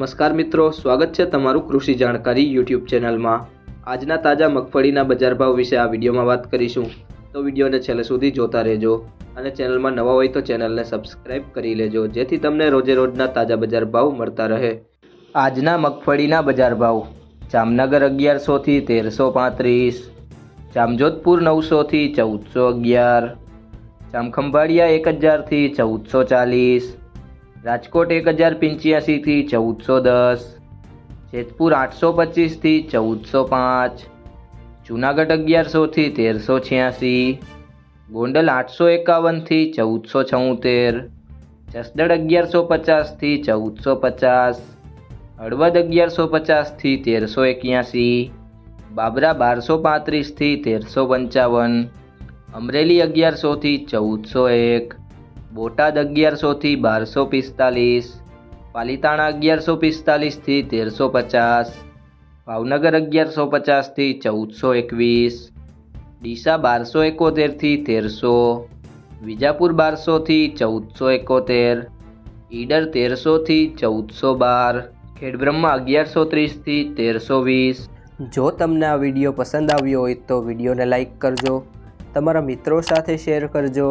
નમસ્કાર મિત્રો, સ્વાગત છે તમારું કૃષિ જાણકારી યુટ્યુબ ચેનલમાં. આજના તાજા મગફળીના બજાર ભાવ વિશે આ વિડીયોમાં વાત કરીશું. તો વિડીયોને છેલ્લે સુધી જોતા રહેજો અને ચેનલમાં નવા હોય તો ચેનલને સબસ્ક્રાઇબ કરી લેજો, જેથી તમને રોજે રોજના તાજા બજાર ભાવ મળતા રહે. આજના મગફળીના બજાર ભાવ. જામનગર અગિયારસોથી તેરસો પાંત્રીસ. જામજોધપુર નવસોથી ચૌદસો અગિયાર. જામખંભાળિયા એક હજારથી ચૌદસો ચાલીસ. રાજકોટ એક હજાર પંચ્યાસીથી ચૌદસો દસ, જેતપુર આઠસો પચીસથી ચૌદસો પાંચ, જુનાગઢ અગિયારસોથી તેરસો છ્યાસી, ગોંડલ આઠસો એકાવનથી ચૌદસો છોતેર, જસદણ અગિયારસો પચાસથી ચૌદસો પચાસ, હળવદ અગિયારસો પચાસથી તેરસો એક્યાસી, બાબરા બારસો પાંત્રીસથી તેરસો પંચાવન, અમરેલી અગિયારસોથી ચૌદસો એક બોટાદ અગિયારસોથી બારસો પિસ્તાલીસ, પાલીતાણા અગિયારસો પિસ્તાલીસથી તેરસો પચાસ, ભાવનગર અગિયારસો પચાસથી ચૌદસો એકવીસ, ડીસા બારસો એકોતેરથી તેરસો, વિજાપુર બારસોથી ચૌદસો એકોતેર, ઈડર તેરસોથી ચૌદસો બાર, ખેડબ્રહ્મા અગિયારસો ત્રીસથી તેરસો વીસ. જો તમને આ વીડિયો પસંદ આવ્યો હોય તો વિડીયોને લાઇક કરજો, તમારા મિત્રો સાથે શેર કરજો